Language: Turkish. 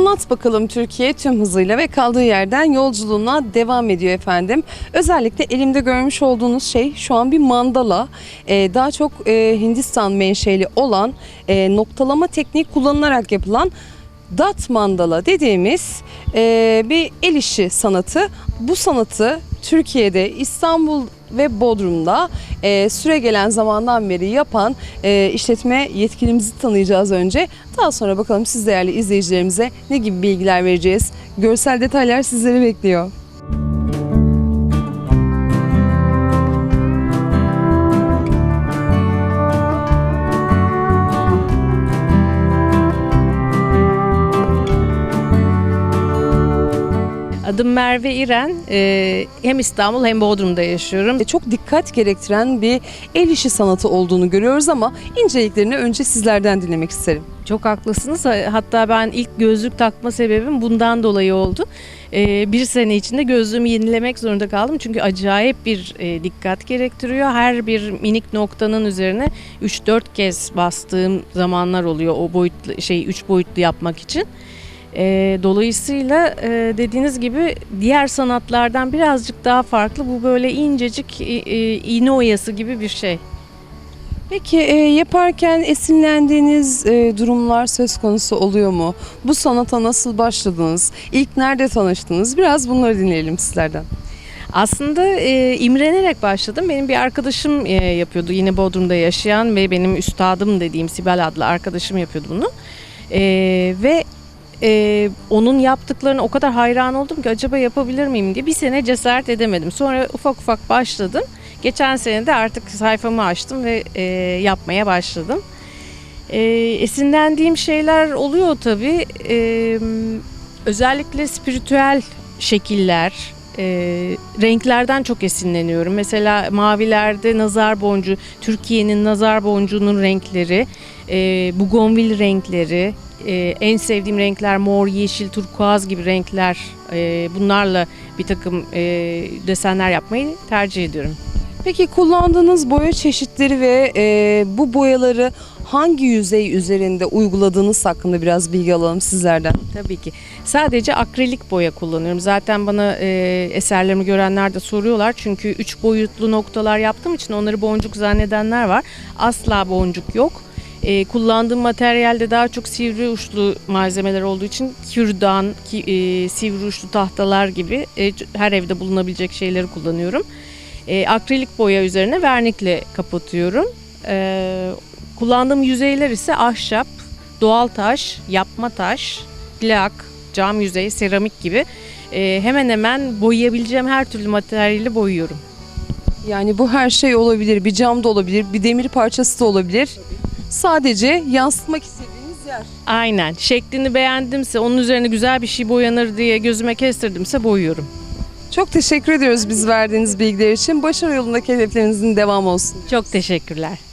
Anlat bakalım Türkiye tüm hızıyla ve kaldığı yerden yolculuğuna devam ediyor efendim. Özellikle elimde görmüş olduğunuz şey şu an bir mandala. Ee, daha çok e, Hindistan menşeli olan e, noktalama tekniği kullanılarak yapılan dat mandala dediğimiz e, bir el işi sanatı. Bu sanatı Türkiye'de İstanbul ve Bodrum'da e, süre gelen zamandan beri yapan e, işletme yetkilimizi tanıyacağız önce. Daha sonra bakalım siz değerli izleyicilerimize ne gibi bilgiler vereceğiz. Görsel detaylar sizleri bekliyor. Adım Merve İren. Ee, hem İstanbul hem Bodrum'da yaşıyorum. E, Çok dikkat gerektiren bir el işi sanatı olduğunu görüyoruz ama inceliklerini önce sizlerden dinlemek isterim. Çok haklısınız. Hatta ben ilk gözlük takma sebebim bundan dolayı oldu. Ee, bir sene içinde gözlüğümü yenilemek zorunda kaldım. Çünkü acayip bir e, dikkat gerektiriyor. Her bir minik noktanın üzerine 3-4 kez bastığım zamanlar oluyor o boyutlu şey 3 boyutlu yapmak için. Ee, dolayısıyla e, dediğiniz gibi diğer sanatlardan birazcık daha farklı. Bu böyle incecik e, e, iğne oyası gibi bir şey. Peki e, yaparken esinlendiğiniz e, durumlar söz konusu oluyor mu? Bu sanata nasıl başladınız? İlk nerede tanıştınız? Biraz bunları dinleyelim sizlerden. Aslında e, imrenerek başladım. Benim bir arkadaşım e, yapıyordu. Yine Bodrum'da yaşayan ve benim üstadım dediğim Sibel adlı arkadaşım yapıyordu bunu. E, ve e, onun yaptıklarına o kadar hayran oldum ki acaba yapabilir miyim diye bir sene cesaret edemedim. Sonra ufak ufak başladım. Geçen sene de artık sayfamı açtım ve e, yapmaya başladım. E, esinlendiğim şeyler oluyor tabii. E, özellikle spiritüel şekiller, e, renklerden çok esinleniyorum. Mesela mavilerde nazar boncuğu, Türkiye'nin nazar boncuğunun renkleri, e, bugonvil renkleri, e, en sevdiğim renkler mor, yeşil, turkuaz gibi renkler. E, bunlarla bir takım e, desenler yapmayı tercih ediyorum. Peki kullandığınız boya çeşitleri ve e, bu boyaları hangi yüzey üzerinde uyguladığınız hakkında biraz bilgi alalım sizlerden. Tabii ki. Sadece akrilik boya kullanıyorum. Zaten bana e, eserlerimi görenler de soruyorlar. Çünkü üç boyutlu noktalar yaptığım için onları boncuk zannedenler var. Asla boncuk yok. E, kullandığım materyalde daha çok sivri uçlu malzemeler olduğu için kürdan, ki, e, sivri uçlu tahtalar gibi e, her evde bulunabilecek şeyleri kullanıyorum. E, akrilik boya üzerine vernikle kapatıyorum. E, kullandığım yüzeyler ise ahşap, doğal taş, yapma taş, plak, cam yüzey, seramik gibi e, hemen hemen boyayabileceğim her türlü materyali boyuyorum. Yani bu her şey olabilir. Bir cam da olabilir, bir demir parçası da olabilir. Sadece yansıtmak istediğiniz yer. Aynen. Şeklini beğendimse, onun üzerine güzel bir şey boyanır diye gözüme kestirdimse boyuyorum. Çok teşekkür ediyoruz biz verdiğiniz bilgiler için. Başarı yolundaki hedeflerinizin devamı olsun. Çok teşekkürler.